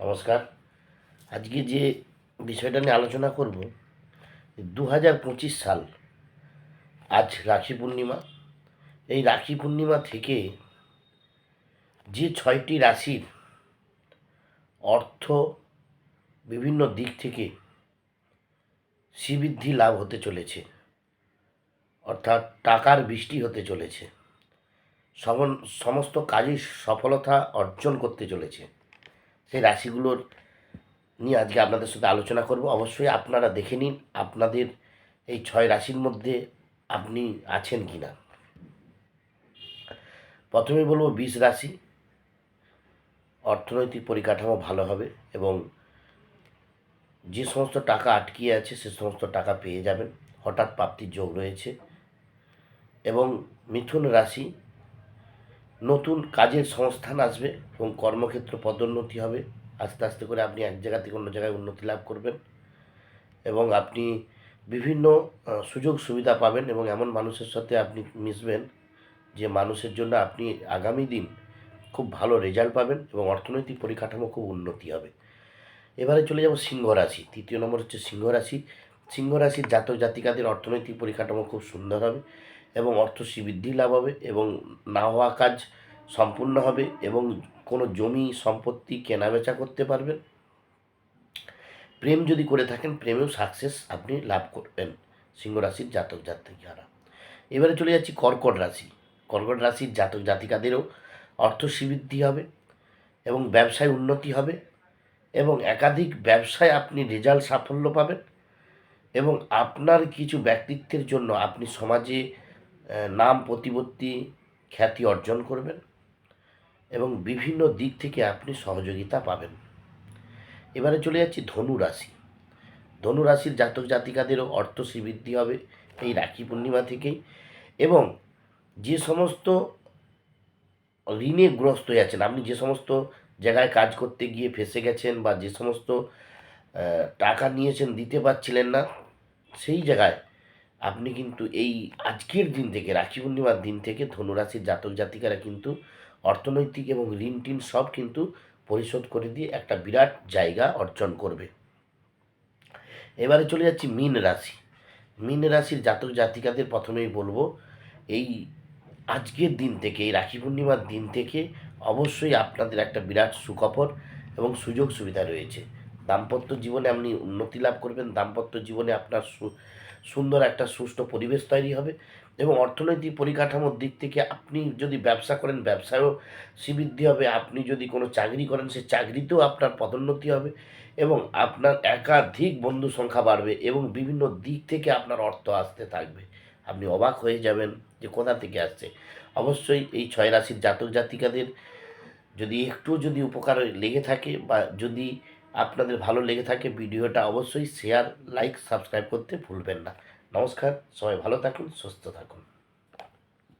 নমস্কার। আজকে যে বিষয়টা নিয়ে আলোচনা করব দু হাজার পঁচিশ সাল, আজ রাখি পূর্ণিমা। এই রাখি পূর্ণিমা থেকে যে ছয়টি রাশির অর্থ বিভিন্ন দিক থেকে শ্রীবৃদ্ধি লাভ হতে চলেছে, অর্থাৎ টাকার বৃষ্টি হতে চলেছে সমস্ত কাজে সফলতা অর্জন করতে চলেছে। সেই রাশিগুলোর নিয়ে আজকে আপনাদের সাথে আলোচনা করব। অবশ্যই আপনারা দেখে নিন আপনাদের এই ছয় রাশির মধ্যে আপনি আছেন কি না প্রথমে বলব, বিষ রাশি অর্থনৈতিক পরিকাঠামো ভালো হবে এবং যে সমস্ত টাকা আটকিয়ে আছে সে সমস্ত টাকা পেয়ে যাবেন। হঠাৎ প্রাপ্তির যোগ রয়েছে এবং মিথুন রাশি নতুন কাজের সংস্থান আসবে এবং কর্মক্ষেত্র পদোন্নতি হবে। আস্তে আস্তে করে আপনি এক জায়গা থেকে অন্য জায়গায় উন্নতি লাভ করবেন এবং আপনি বিভিন্ন সুযোগ সুবিধা পাবেন এবং এমন মানুষের সাথে আপনি মিশবেন যে মানুষের জন্য আপনি আগামী দিন খুব ভালো রেজাল্ট পাবেন এবং অর্থনৈতিক পরিকাঠামো খুব উন্নতি হবে। এবারে চলে যাব সিংহ রাশি। তৃতীয় নম্বর হচ্ছে সিংহ রাশি। সিংহ রাশির জাতক জাতিকাদের অর্থনৈতিক পরিকাঠামো খুব সুন্দর হবে। এবং অর্থ বৃদ্ধি লাভ হবে এবং না হওয়া কাজ সম্পূর্ণ হবে এবং কোনো জমি সম্পত্তি কেনাবেচা করতে পারবেন। প্রেম যদি করে থাকেন, প্রেমেও সাকসেস আপনি লাভ করবেন, সিংহ রাশির জাতক জাতিকারা। এবারে চলে যাচ্ছি কর্কট রাশি। কর্কট রাশির জাতক জাতিকাদেরও অর্থ বৃদ্ধি হবে এবং ব্যবসায় উন্নতি হবে এবং একাধিক ব্যবসায় আপনি রেজাল্ট সাফল্য পাবেন এবং আপনার কিছু ব্যক্তিত্বের জন্য আপনি সমাজে নাম প্রতিপত্তি খ্যাতি অর্জন করবেন এবং বিভিন্ন দিক থেকে আপনি সহযোগিতা পাবেন। এবারে চলে যাচ্ছি ধনু রাশি ধনু রাশির জাতক জাতিকাদেরও অর্থ শ্রীবৃদ্ধি হবে এই রাখি পূর্ণিমা থেকেই এবং যে সমস্ত ঋণে গ্রস্ত হয়ে আছেন, আপনি যে সমস্ত জায়গায় কাজ করতে গিয়ে ফেসে গেছেন বা যে সমস্ত টাকা নিয়েছেন দিতে পারছিলেন না, সেই জায়গায় আপনি কিন্তু এই আজকের দিন থেকে, রাখি পূর্ণিমার দিন থেকে ধনুরাশির জাতক জাতিকারা কিন্তু অর্থনৈতিক এবং ঋণ টিন সব কিন্তু পরিশোধ করে দিয়ে একটা বিরাট জায়গা অর্জন করবে। এবারে চলে যাচ্ছি মীন রাশি। মীন রাশির জাতক জাতিকাদের প্রথমেই বলব, এই আজকের দিন থেকে, এই রাখি পূর্ণিমার দিন থেকে অবশ্যই আপনাদের একটা বিরাট সুখবর এবং সুযোগ সুবিধা রয়েছে। দাম্পত্য জীবনে আপনি উন্নতি লাভ করবেন, দাম্পত্য জীবনে আপনার সু- সুন্দর একটা সুষ্ঠু পরিবেশ তৈরি হবে এবং অর্থনৈতিক পরিকাঠামোর দিক থেকে আপনি যদি ব্যবসা করেন, ব্যবসায়ও শ্রীবৃদ্ধি হবে। আপনি যদি কোনো চাকরি করেন, সে চাকরিতেও আপনার পদোন্নতি হবে এবং আপনার একাধিক বন্ধু সংখ্যা বাড়বে এবং বিভিন্ন দিক থেকে আপনার অর্থ আসতে থাকবে। আপনি অবাক হয়ে যাবেন যে কোথা থেকে আসছে। অবশ্যই এই ছয় রাশির জাতক জাতিকাদের যদি একটু যদি উপকার লেগে থাকে বা যদি আপনাদের ভালো লেগে থাকে ভিডিওটা অবশ্যই শেয়ার, লাইক, সাবস্ক্রাইব করতে ভুলবেন না। নমস্কার, সবাই ভালো থাকুন, সুস্থ থাকুন।